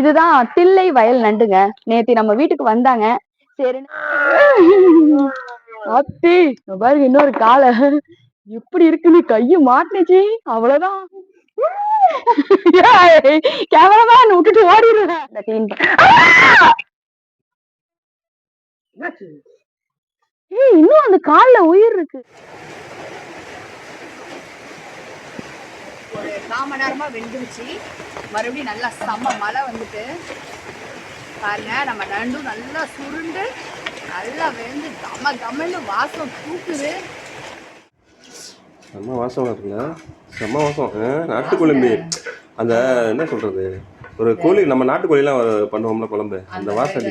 இதுதான் தில்லை வயல் நண்டுங்க. நேத்தி நம்ம வீட்டுக்கு வந்தாங்க. சரி. அத்தி பாருங்க இன்னொரு காலை எப்படி இருக்குன்னு கைய மாட்டுனுச்சு. அவ்வளவுதான். கேமராமேன் விட்டுட்டு ஓடிடுறேன் ஏய் இன்னும் அந்த கால்ல உயிர் இருக்கு. ஒரு கால் மணி நேரமா வெந்துருச்சு. மறுபடியும் நல்லா செம்ம மழை வந்துட்டு. பாருங்க நம்ம நண்டும் நல்லா சுருண்டு நல்லா வெந்து கம கமன்னு வாசம் தூக்குது செம்ம வாசம் இருக்குல்ல செம்ம வாசம். நாட்டுக்குழம்பு. அந்த என்ன சொல்றது? ஒரு கோழி நம்ம நாட்டுக்கோழிலாம் பண்ணுவோம்ல குழம்பு. அந்த வாசம்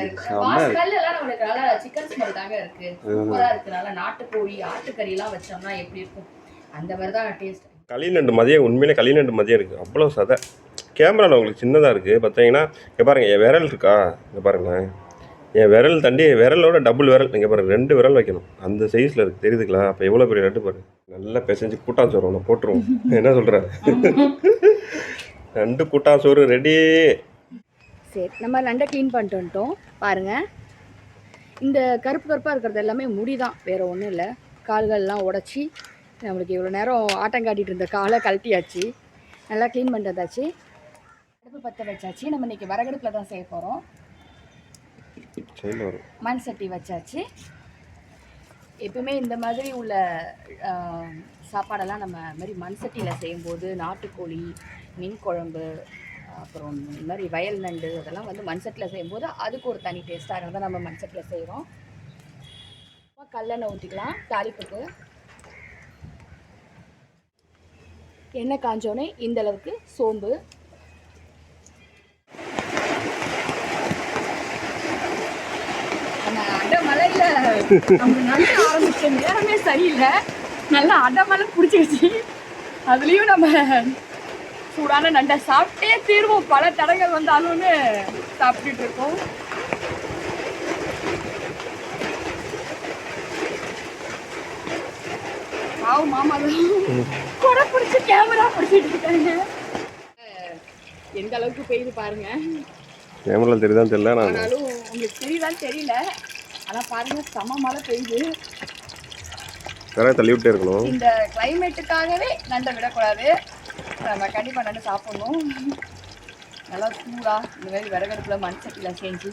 சிக்கன் ஸ்மெல் தாங்க இருக்கு. சூப்பரா இருக்கு நல்லா நாட்டுக்கோழி ஆட்டுக்கறி எல்லாம் வச்சோம்னா எப்படி இருக்கும்? அந்த மாதிரி தான் டேஸ்ட் களி நண்டு மதியம் உண்மையிலே களி நண்டு மதியம் இருக்குது அவ்வளோ சதை. கேமராவில் உங்களுக்கு சின்னதாக இருக்குது பார்த்தீங்கன்னா இங்கே பாருங்கள் என் விரல் இருக்கா? இங்கே பாருங்களேன் என் விரல் தண்டி விரலோட டபுள் விரல். இங்கே பாருங்கள் ரெண்டு விரல் வைக்கணும். அந்த சைஸில் இருக்குது தெரியுதுங்களா? அப்போ எவ்வளோ பெரிய நண்டு பாருங்க நல்லா பிசைஞ்சு கூட்டாஞ்சோறு ஒன்று போட்டுருவோம். என்ன சொல்கிறாரு ரெண்டு கூட்டாஞ்சோறு ரெடி சரி நம்ம நண்டை க்ளீன் பண்ணிட்டு வந்துட்டோம். பாருங்கள் இந்த கருப்பு கருப்பாக இருக்கிறது எல்லாமே முடி தான் வேறு ஒன்றும் இல்லை. கால்கள்லாம் உடச்சி நம்மளுக்கு இவ்வளோ நேரம் ஆட்டம் காட்டிட்டு இருந்த காலை கழட்டியாச்சு. நல்லா க்ளீன் பண்ணிட்டு வந்தாச்சு. அடுப்பு பற்ற வச்சாச்சு. நம்ம இன்னைக்கு விறகடுப்பில் தான் செய்ய போகிறோம் மண் சட்டி வச்சாச்சு. எப்பவுமே இந்த மாதிரி உள்ள சாப்பாடெல்லாம் நம்ம மாதிரி மண் சட்டியில் செய்யும்போது நாட்டுக்கோழி மீன் குழம்பு அப்புறம் இந்த மாதிரி வயல் நண்டு அதெல்லாம் வந்து மண் சட்டியில் செய்யும்போது அதுக்கு ஒரு தனி டேஸ்ட்டாக தான் நம்ம மண் சட்டியில் செய்கிறோம் கல்லெண்ணெய் ஊற்றிக்கலாம் தாளிப்புக்கு. எண்ணெய் காஞ்சோடனே இந்த அளவுக்கு சோம்பு. நம்ம நல்ல ஆரம்பிச்ச நேரமே சரியில்லை. நல்லா அடமலை பிடிச்சிருச்சு. அதுலேயும் நம்ம சூடான நண்டை சாப்பிட்டே தீர்வோம். பல தடங்கள் வந்தாலும்னு சாப்பிட்டுட்டு இருக்கோம். பாவம் மாமா கொடை பிடிச்சி கேமரா பிடிச்சிட்டு இருக்காங்க. எந்த அளவுக்கு பெய்யுது பாருங்க. கேமராவில் தெரியுதான்னு தெரியல நான் ஆனாலும் உங்களுக்கு தெரியுதான்னு தெரியல. ஆனா பாருங்க செம மழை பெய்யுது. வேற தள்ளி விட்டே இருக்கணும். இந்த கிளைமேட்டுக்காகவே நண்டை விடக்கூடாது. நம்ம கண்டிப்பா நண்டு சாப்பிடணும். நல்லா சூடா இந்த மாதிரி விறகடுப்புல மண் சட்டியில் செஞ்சு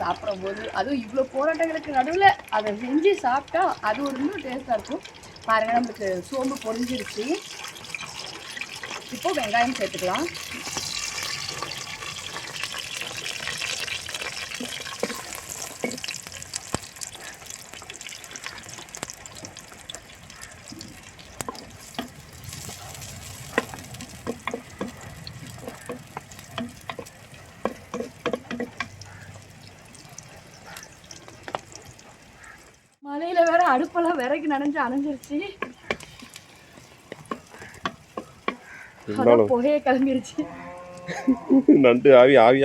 சாப்பிடும்போது அதுவும் இவ்வளோ போராட்டங்களுக்கு நடுவில் அதை செஞ்சு சாப்பிட்டா அது ஒரு இன்னும் டேஸ்ட்டாக இருக்கும். பாருங்க நம்மளுக்கு சோம்பு பொரிஞ்சிருச்சு. இப்போ வெங்காயம் சேர்த்துக்கலாம். மலையில் அடுப்பெல்லாம் விறகு நனைஞ்சு அணைஞ்சிருச்சு. அதான் புகையே கிளம்பிருச்சு. நண்டு ஆவி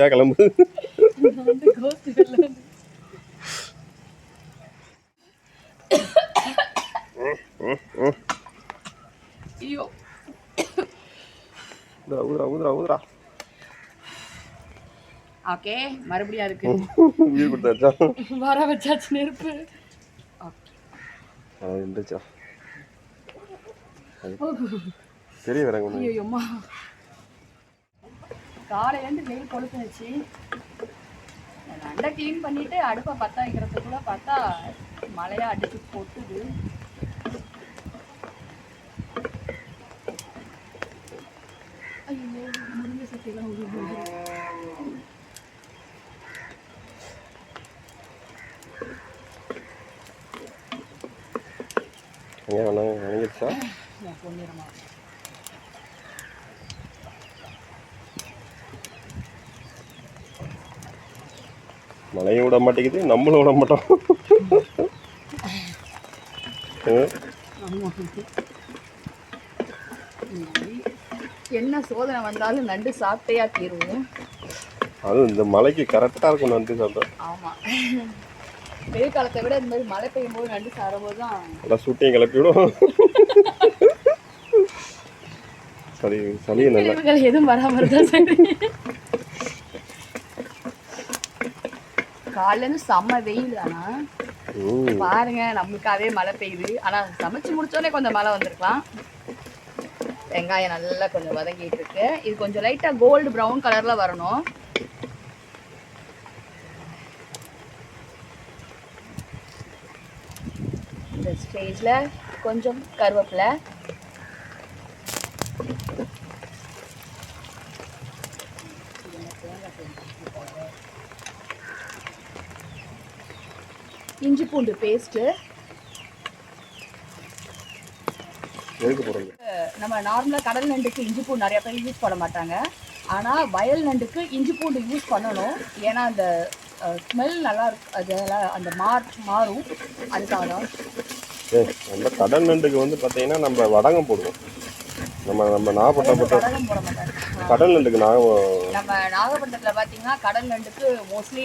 வெளில வந்து- ஐயோ. ஊதுரா ஊதுரா ஊதுரா ஊதுரா ஓகே மறுபடியும் இருக்கு வர வச்சாச்சு நெருப்பு. அது இருந்துச்சா தெரிய விறகு ஐயோம்மா காலையிலேருந்து வெயில் கொழுத்துனுச்சு நல்லா க்ளீன் பண்ணிட்டு அடுப்பை பற்ற வைக்கிறதுக்குள்ள பார்த்தா மழையா அடிச்சு கொட்டுது. ஐயோ முருங்கை சட்டிலாம் உருவாங்க எங்கே வேணாங்க வணங்கிடுச்சா? மழையும் விட மாட்டேங்குது நம்மளும் விட மாட்டோம். என்ன சோதனை வந்தாலும் நண்டு சாப்பிட்டேயா தீருவோம் அதுவும் இந்த மழைக்கு கரெக்டாக இருக்கும் நன்றி சொல்கிறேன் ஆமாம் வெயில் காலத்தை விட இந்த மாதிரி மழை பெய்யும் போது நண்டு சாப்பிடும்போது தான் நல்லா சூட்டையும் கிளப்பி விடும் சளி சளியை நல்லா. எதுவும் வராமல் இருந்தால் சரி. காலையிலேருந்து செம்ம வெயில் ஆனா. பாருங்க நம்மளுக்காகவே மழை பெய்யுது. ஆனா சமைச்சு முடிச்சோடனே கொஞ்சம் மழை வந்திருக்கலாம். வெங்காயம் நல்லா கொஞ்சம் வதங்கிட்டு இருக்கு. இது கொஞ்சம் லைட்டா கோல்டு ப்ரௌன் கலர்ல வரணும். இந்த ஸ்டேஜ்ல கொஞ்சம் கருவேப்பிலை. இஞ்சி பூண்டு பேஸ்ட்டு நம்ம நார்மலாக கடல் நண்டுக்கு இஞ்சி பூண்டு நிறைய பேர் யூஸ் பண்ண மாட்டாங்க. ஆனால் வயல் நண்டுக்கு இஞ்சி பூண்டு யூஸ் பண்ணணும். ஏன்னா அந்த ஸ்மெல் நல்லா இருக்கு. அதெல்லாம் அந்த மார் மாறும். அதுக்காக தான். ஏ நம்ம கடல் நண்டுக்கு வந்து பார்த்தீங்கன்னா நம்ம வடகம் போடுவோம். நம்ம நம்ம மாட்டாங்க. கடல் நண்டுக்கு நாக நம்ம நாகப்பட்டினத்தில் பார்த்தீங்கன்னா கடல் நண்டுக்கு மோஸ்ட்லி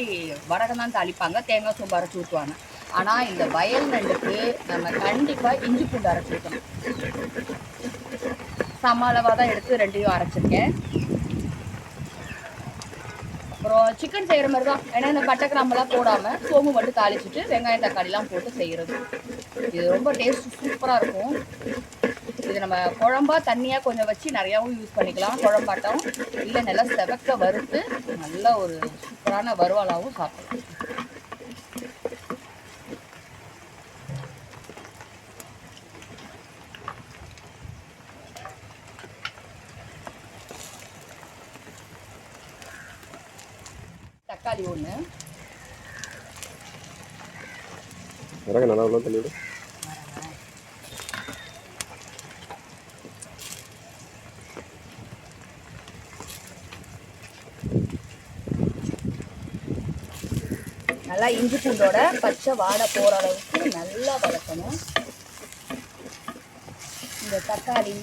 வடகம் தான் தாளிப்பாங்க. தேங்காய் சோம்பு அரைச்சி ஊற்றுவாங்க ஆனால் இந்த வயல் நண்டுக்கு நம்ம கண்டிப்பாக இஞ்சி பூண்டு அரைச்சி ஊற்றணும் சம அளவாக தான் எடுத்து ரெண்டையும் அரைச்சிருக்கேன். அப்புறம் சிக்கன் செய்கிற மாதிரி தான் ஏன்னா இந்த பட்டை கிராம்பெல்லாம் போடாமல் சோம்பு மட்டும் தாளிச்சிட்டு வெங்காயம் தக்காளிலாம் போட்டு செய்கிறது இது ரொம்ப டேஸ்ட் சூப்பராக இருக்கும். இது நம்ம குழம்பா தண்ணியாக கொஞ்சம் வச்சு நிறையாவும் யூஸ் பண்ணிக்கலாம். குழம்பாட்டம் இல்லை நல்லா செவக்க வறுத்து நல்ல ஒரு சூப்பரான வறுவலாகவும் சாப்பிடலாம். தக்காளி ஒன்று நல்லா உள்ள தள்ளிவிடு நல்லா இஞ்சி பூண்டோட பச்சை வாடை போகிற அளவுக்கு நல்லா வதக்கணும். இந்த தக்காளி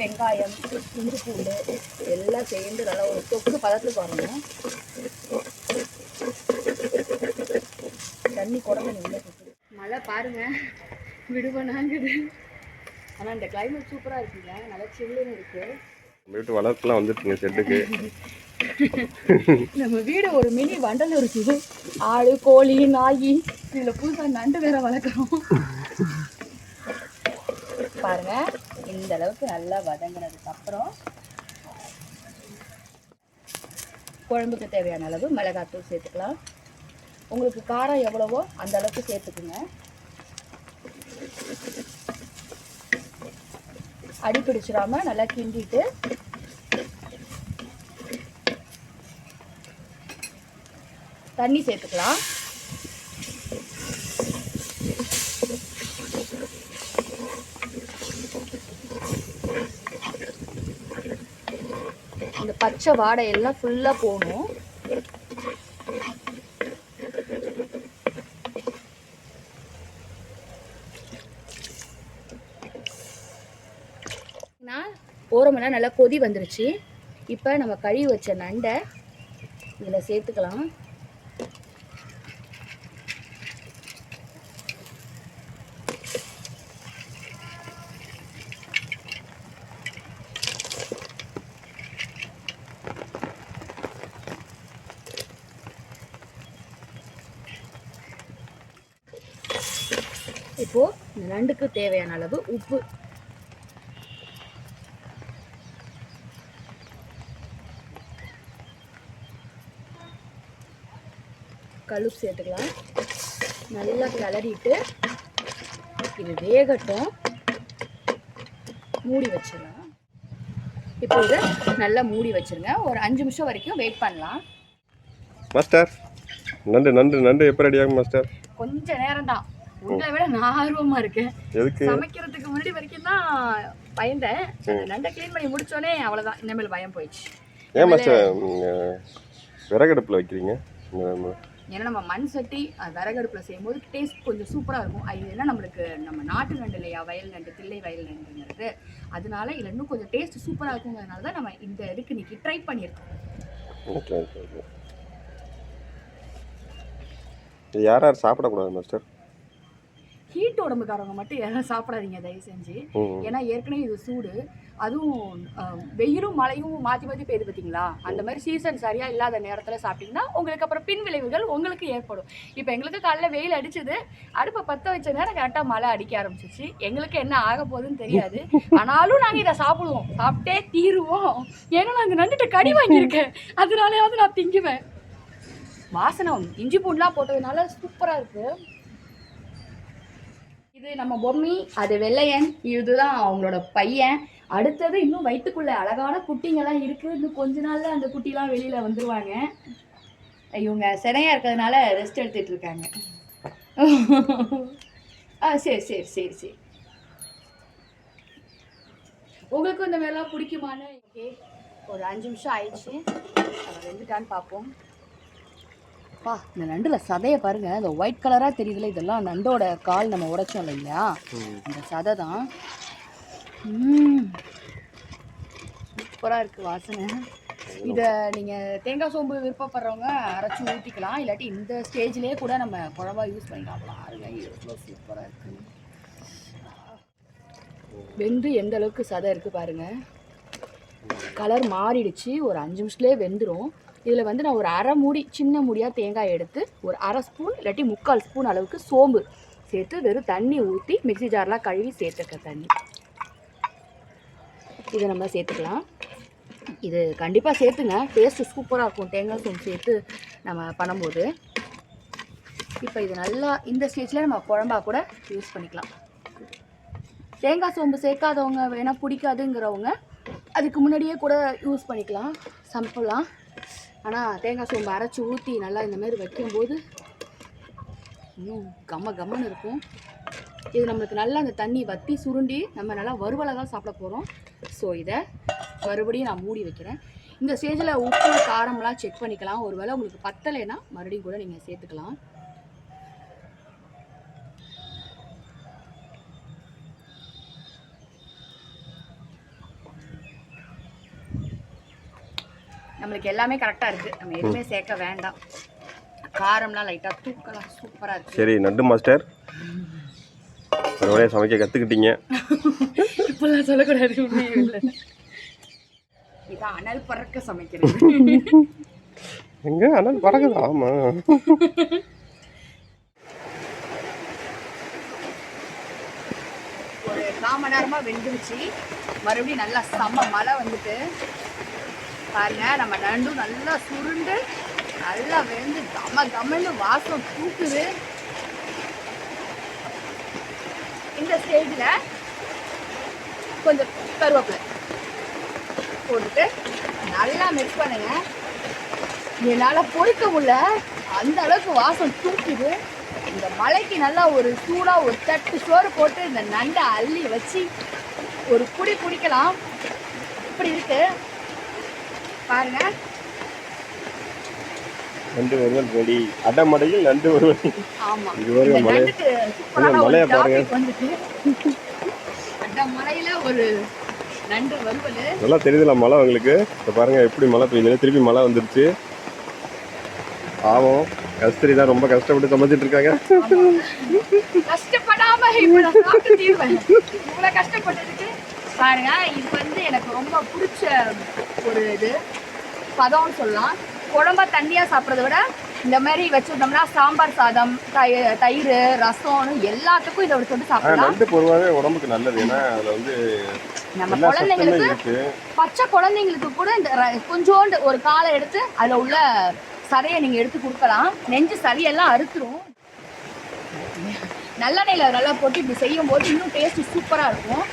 வெங்காயம் இஞ்சி பூண்டு எல்லாம் சேர்ந்து நல்லா ஒரு தொக்கு பதத்துக்கு வரணும். தண்ணி குடம்பு. மழை பாருங்க. விடுவனாங்குது ஆனால் இந்த கிளைமேட் சூப்பராக இருக்குங்க நல்லா சில்லுன்னு இருக்கு. வீட்டு வளர்ப்புலாம் வந்துட்டுங்க செட்டுக்கு. நம்ம வீடு ஒரு மினி வண்டல் இருக்குது. ஆடு கோழி நாய். இதில் புதுசாக நண்டு வேற வளர்க்குறோம். பாருங்க. இந்த அளவுக்கு நல்லா வதங்கினதுக்கு அப்புறம் குழம்புக்கு தேவையான அளவு மிளகாத்தூள் சேர்த்துக்கலாம். உங்களுக்கு காரம் எவ்வளவோ அந்த அளவுக்கு சேர்த்துக்குங்க. அடி பிடிச்சிடாம நல்லா கிண்டிட்டு தண்ணி சேர்த்துக்கலாம். இந்த பச்சை வாடை எல்லாம் ஃபுல்லாக போகணும் நான் ஓரமெல்லாம் நல்லா கொதி வந்துருச்சு. இப்போ நம்ம கழுவி வச்ச நண்டை இதில் சேர்த்துக்கலாம். இப்போது நண்டுக்கு தேவையான அளவு உப்பு. கழுப்பு சேர்த்துக்கலாம். நல்லா கிளறிட்டு இது வேகட்டும். மூடி வச்சிடலாம். இப்போ இதை நல்லா மூடி வச்சிருங்க. ஒரு அஞ்சு நிமிஷம் வரைக்கும் வெயிட் பண்ணலாம். மாஸ்டர் நண்டு நண்டு நண்டு எப்போ ரெடியாகும் மாஸ்டர் கொஞ்ச நேரம் தான் உங்களை விட நான் ஆர்வமா இருக்கேன். எதுக்கு? சமைக்கிறதுக்கு முன்னாடி வரைக்கும் தான் பயந்தேன். நண்டை க்ளீன் பண்ணி முடிச்சோடனே அவ்வளோதான் இனிமேல் பயம் போயிடுச்சு. ஏன் மாஸ்டர் விறகடுப்பில் வைக்கிறீங்க? ஏன்னா நம்ம மண் சட்டி அது விறகடுப்பில் செய்யும்போது டேஸ்ட் கொஞ்சம் சூப்பராக இருக்கும். அது என்ன நம்மளுக்கு நம்ம நாட்டு நண்டு இல்லையா வயல் நண்டு தில்லை வயல் நண்டுங்கிறது. அதனால இதில் இன்னும் கொஞ்சம் டேஸ்ட் சூப்பராக இருக்குங்கிறதுனால தான் நம்ம இந்த இதுக்கு இன்னைக்கு ட்ரை பண்ணியிருக்கோம். Okay okay okay. யார் யார் சாப்பிடக்கூடாது மாஸ்டர் ஹீட் உடம்புக்காரவங்க மட்டும் யாரும் சாப்பிடாதீங்க தயவு செஞ்சு. ஏன்னா ஏற்கனவே இது சூடு. அதுவும் வெயிலும் மழையும் மாற்றி மாற்றி பெய்யுது பார்த்தீங்களா அந்த மாதிரி சீசன் சரியாக இல்லாத நேரத்தில் சாப்பிட்டீங்கன்னா உங்களுக்கு அப்புறம் பின் விளைவுகள் உங்களுக்கு ஏற்படும். இப்போ எங்களுக்கு காலைல வெயில் அடிச்சது. அடுப்பை பற்ற வச்ச நேரம் கரெக்டாக மழை அடிக்க ஆரம்பிச்சிச்சு எங்களுக்கு என்ன ஆக போகுதுன்னு தெரியாது. ஆனாலும் நாங்கள் இதை சாப்பிடுவோம். சாப்பிட்டே தீருவோம். ஏன்னா நாங்கள் நண்டுட்டு கடி வாங்கியிருக்கேன். அதனாலயாவது நான் திங்குவேன். வாசனை இஞ்சி பூண்டுலாம் போட்டதுனால சூப்பராக இருக்குது இது நம்ம பொம்மி அது வெள்ளையன் இதுதான் அவங்களோட பையன். அடுத்தது இன்னும் வயிற்றுக்குள்ள அழகான குட்டிங்கெல்லாம் இருக்கு. இன்னும் கொஞ்ச நாள்ல அந்த குட்டிலாம் வெளியில வந்துருவாங்க. இவங்க சினையா இருக்கிறதுனால ரெஸ்ட் எடுத்துட்டு இருக்காங்க. ஆ சரி சரி சரி சரி. உங்களுக்கும் இந்த மாதிரிலாம் பிடிக்குமான்னு? ஓகே ஒரு அஞ்சு நிமிஷம் ஆயிடுச்சு. அவர் வந்துட்டான்னு பார்ப்போம். பா இந்த நண்டில் சதையை பாருங்க. இந்த ஒயிட் கலராக தெரியுதுல இதெல்லாம் நண்டோட கால் நம்ம உடைச்சோம் இல்லைங்களா? அந்த சதை தான். சூப்பராக இருக்குது வாசனை. இதை நீங்கள் தேங்காய் சோம்பு விருப்பப்படுறவங்க அரைச்சி ஊற்றிக்கலாம் இல்லாட்டி இந்த ஸ்டேஜ்லேயே கூட நம்ம குழம்பா யூஸ் பண்ணிக்கலாம். எவ்வளோ சூப்பராக இருக்குது வெந்து எந்த அளவுக்கு சதை இருக்குது பாருங்க. கலர் மாறிடுச்சு. ஒரு அஞ்சு நிமிஷத்துலேயே வெந்துடும் இதில் வந்து நான் ஒரு அரை மூடி சின்ன மூடியாக தேங்காய் எடுத்து ஒரு அரை ஸ்பூன் இல்லாட்டி முக்கால் ஸ்பூன் அளவுக்கு சோம்பு சேர்த்து வெறும் தண்ணி ஊற்றி மிக்ஸி ஜார்லாம் கழுவி சேர்த்துக்க தண்ணி. இதை நம்ம சேர்த்துக்கலாம். இது கண்டிப்பாக சேர்த்துங்க. டேஸ்ட்டு சூப்பராக இருக்கும். தேங்காய் சோம்பு சேர்த்து நம்ம பண்ணும்போது. இப்போ இது நல்லா இந்த ஸ்டேஜில் நம்ம குழம்பா கூட யூஸ் பண்ணிக்கலாம். தேங்காய் சோம்பு சேர்க்காதவங்க வேணால் பிடிக்காதுங்கிறவங்க அதுக்கு முன்னாடியே கூட யூஸ் பண்ணிக்கலாம். சமைக்கலாம் ஆனால் தேங்காய் சோம்பு அரைச்சி ஊற்றி நல்லா இந்த மாதிரி வைக்கும்போது இன்னும் கம்ம கம்மன்னு இருக்கும். இது நம்மளுக்கு நல்லா அந்த தண்ணி வற்றி சுருண்டி நம்ம நல்லா வறுவலை தான் சாப்பிட போகிறோம் ஸோ இதை மறுபடியும் நான் மூடி வைக்கிறேன். இந்த ஸ்டேஜில் உப்பு காரம்லாம் செக் பண்ணிக்கலாம். ஒருவேளை உங்களுக்கு பத்தலைன்னா மறுபடியும் கூட நீங்கள் சேர்த்துக்கலாம். நம்மளுக்கு எல்லாமே கரெக்டாக இருக்குது நம்ம எதுவுமே சேர்க்க வேண்டாம். காரம்லாம் லைட்டாக தூக்கலாம் சூப்பராக இருக்குது சரி நண்டு மாஸ்டர் ஒரு சமைக்க கற்றுக்கிட்டீங்க இப்பெல்லாம் சொல்லக்கூடாது இல்லை. இதான் அனல் பறக்க சமைக்கிறது. எங்க? அண்ணன் பறக்குது? ஆமாம் ஒரு கால் மணி நேரமாக வெந்துருச்சு. மறுபடியும் நல்லா செம்ம மழை வந்துட்டு பாருங்க நம்ம நண்டும் நல்லா சுருண்டு நல்லா வெந்து கம கமல்னு வாசம் தூக்குது இந்த ஸ்டேஜில் கொஞ்சம் கருவேப்பிலை போட்டுட்டு நல்லா மிக்ஸ் பண்ணுங்க. என்னால் பொறுக்க முடியல. அந்த அளவுக்கு வாசம் தூக்குது. இந்த மலைக்கு நல்லா ஒரு சூடாக ஒரு தட்டு சோறு போட்டு இந்த நண்டை அள்ளி வச்சு ஒரு குடி குடிக்கலாம். இப்படி இருக்குது பாருங்க. நண்டு வருவல் ரெடி அடமடையில் நண்டு வருவல் ஆமா. இது இந்த மலை- ஒரு மலையை பாருங்க. மலையில ஒரு நண்டு வறுவல். நல்லா தெரியுதுல மழை உங்களுக்கு? இப்போ பாருங்க எப்படி மழை பெய்யுது திருப்பி மழை வந்துருச்சு. பாவம். கஸ்தரி தான் ரொம்ப கஷ்டப்பட்டு சமைச்சிட்டு இருக்காங்க. கஷ்டப்படாம கஷ்டப்பட்டதுக்கு பாருங்க இது வந்து எனக்கு ரொம்ப பிடிச்ச ஒரு இது. பதம்னு சொல்லலாம். குழம்பா தண்ணியா சாப்பிட்றத விட இந்த மாதிரி வச்சிருந்தோம்னா சாம்பார் சாதம் தயிர் தயிர் ரசம்னு எல்லாத்துக்கும் இதை ஆனால் சாப்பிடலாம். நண்டு பொதுவாகவே உடம்புக்கு நல்லது. ஏன்னா அதில் வந்து நம்ம குழந்தைங்களுக்கு பச்சை குழந்தைங்களுக்கு கூட இந்த கொஞ்சோண்டு ஒரு காலை எடுத்து அதில் உள்ள சதையை நீங்கள் எடுத்து கொடுக்கலாம். நெஞ்சு சளியெல்லாம் அறுத்துரும். நல்லெண்ணெயில் நல்லா போட்டு இப்படி செய்யும் போது இன்னும் டேஸ்ட் சூப்பராக இருக்கும்.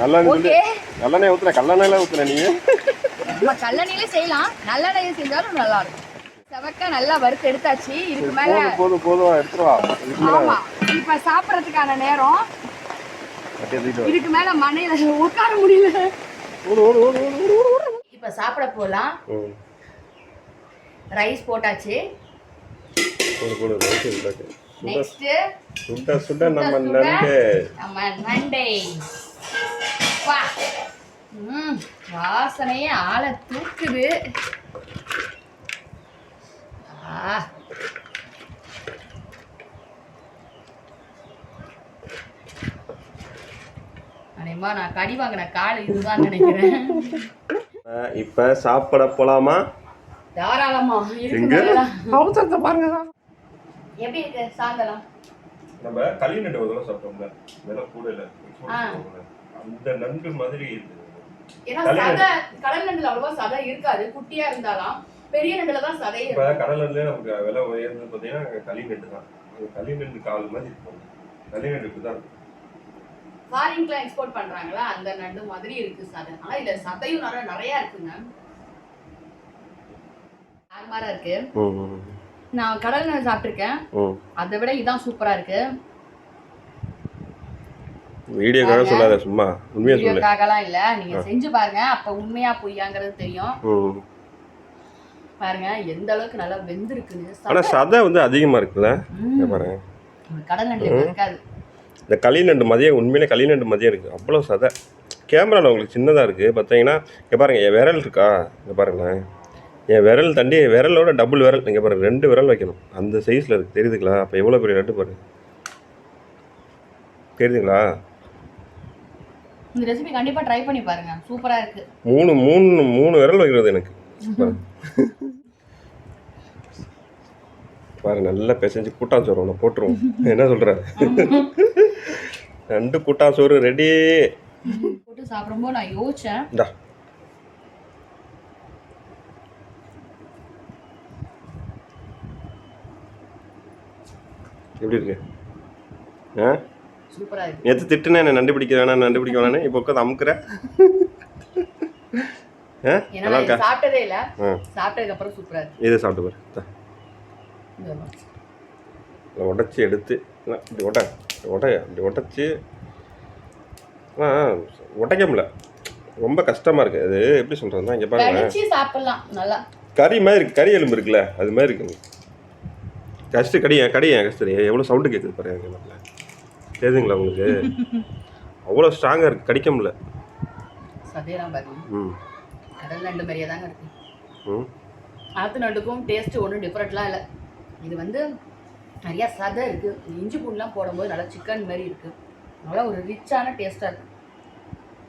நல்லெண்ணெய் சொல்லி. நல்லெண்ணெய் ஊற்றுற கல்லெண்ணெய்லாம் ஊற்றுற நீங்கள் செய்யலாம். நல்லெண்ணெய் செஞ்சாலும் நல்லா இருக்கும் செவக்க நல்லா வறுத்து எடுத்தாச்சு. இதுக்கு மேலே போதும் போதும் எடுத்துருவா இப்போ சாப்பிட்றதுக்கான நேரம். இதுக்கு மேலே மனையில் உட்கார முடியல. இப்போ சாப்பிட போகலாம் ம். ரைஸ் போட்டாச்சு. உண்டாக்கு சுட சுட நம்ம. நண்டு. நம்ம நண்டை. அப்பா ம் வாசனையே ஆளை தூக்குது. ஆ அனிமா நான் கடி வாங்கின கால் இதுதான் நினைக்கிறேன். இப்ப சாப்பிட போலாமா? தாராளமா இருக்கு அவசரத்தை பாருங்க. எப்படி இருக்கு சாந்தலாம் நம்ம களி நட்டு சாப்பிட்டோம்ல. இதெல்லாம் கூட இல்லை. அந்த நண்டு மாதிரி இருக்கு ஏன்னா சதை கடல் நண்டுல அவ்வளவா சதை இருக்காது. குட்டியா இருந்தாலும் பெரிய நண்டுல தான் சதை இப்போ இருக்கும். கடல் நண்டுலேயே நமக்கு விலை உயர்ந்தது பார்த்தீங்கன்னா களி நண்டு தான். களி நண்டு கால் மாதிரி இருக்கும். களி நண்டு இப்படி தான் இருக்கும் ஃபாரின்க்குலாம் எக்ஸ்போர்ட் பண்றாங்களா? அந்த நண்டு மாதிரி இருக்கு சதை. ஆனா இதுல சதையும் நிறைய நிறைய இருக்குங்க. இருக்கு. நான் கடல் நண்டு சாப்பிட்டிருக்கேன். ம். அதை விட இதான் சூப்பரா இருக்கு. வீடியோக்காக. சொல்லாத சும்மா. உண்மையாக சொல்லு வீடியோக்காகலாம் இல்ல. நீங்க செஞ்சு பாருங்க. அப்ப உண்மையா பொய்யாங்கிறது தெரியும். பாருங்க எந்த அளவுக்கு நல்லா வெந்திருக்குன்னு. ஆனால் சதை- வந்து அதிகமாக இருக்குல்ல? பாருங்க. கடல் நண்டு இப்ப இருக்காது. இந்த களி நண்டு மதியம் உண்மையிலே களி நண்டு மதியம் இருக்குது அவ்வளோ சதை. கேமராவில் உங்களுக்கு சின்னதாக இருக்குது பார்த்தீங்கன்னா இங்கே பாருங்கள் என் விரல் இருக்கா? இங்கே பாருங்களேன். என் விரல் தண்டி விரலோட டபுள் விரல். இங்கே பாருங்க ரெண்டு விரல் வைக்கணும். அந்த சைஸில் இருக்குது தெரியுதுங்களா? அப்போ எவ்வளோ பெரிய நண்டு பாருங்க தெரியுதுங்களா? இந்த ரெசிபி கண்டிப்பா ட்ரை பண்ணி பாருங்க. சூப்பரா இருக்கு. மூணு மூணு மூணு விரல் வைக்கிறது எனக்கு. பாருங்க நல்லா பிசைஞ்சு கூட்டாஞ்சோறு ஒன்று போட்டுருவோம். என்ன சொல்கிற நண்டு கூட்டாஞ்சோறு ரெடி போட்டு சாப்பிடும்போது நான் யோசிச்சேன். எப்படி இருக்கு? ஆ? நேற்று திட்டுனேன் என்ன நண்டு பிடிக்க வேணாம் நண்டு பிடிக்க வேணான்னு இப்போ உட்காந்து அமுக்குற ஆ? ஏன்னா நல்லா இருக்கா? சாப்பிட்டதே இல்ல? சாப்பிட்டதுக்கு அப்புறம் சூப்பரா இருக்கு இதை சாப்பிட்டு பாரு. உடச்சி எடுத்து இப்படி உட இப்படி உடைய இப்படி உடச்சி. ஆ உடைக்க முடியல. ரொம்ப கஷ்டமாக இருக்குது அது எப்படி சொல்கிறதுனா இங்கே பாருங்க கடிச்சு சாப்பிடலாம் நல்லா. கறி மாதிரி இருக்கு. கறி எலும்பு இருக்குல்ல அது மாதிரி இருக்குங்க கஷ்ட கடி கடி ஏன் கஷ்டம் எவ்வளோ சவுண்டு கேட்குது பாருங்க தெரியுதுங்களா உங்களுக்கு? அவ்வளோ ஸ்ட்ராங்காக இருக்குது கடிக்க முடியல. சதையெல்லாம் பாருங்க. ம். கடல் நண்டு மாதிரியே தாங்க இருக்கு. ம். ஆத்து நண்டுக்கும் டேஸ்ட் ஒன்றும் டிஃப்ரெண்ட்லாம் இல்லை. இது வந்து நிறையா சதை இருக்கு. இஞ்சி பூண்டுலாம் போடும்போது நல்லா சிக்கன் மாதிரி இருக்கு. நல்லா ஒரு ரிச்சான டேஸ்ட்டாக இருக்கு.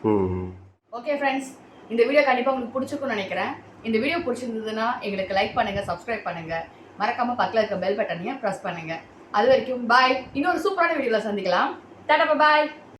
ம் ஓகே ஃப்ரெண்ட்ஸ் இந்த வீடியோ கண்டிப்பாக உங்களுக்கு பிடிச்சிருக்கும்னு நினைக்கிறேன். இந்த வீடியோ பிடிச்சிருந்ததுன்னா எங்களுக்கு லைக் பண்ணுங்க சப்ஸ்கிரைப் பண்ணுங்க. மறக்காம பக்கத்தில் இருக்க பெல் பட்டனையும் ப்ரெஸ் பண்ணுங்க. அது வரைக்கும் பாய் இன்னொரு சூப்பரான வீடியோவில் சந்திக்கலாம். டாடா பாய்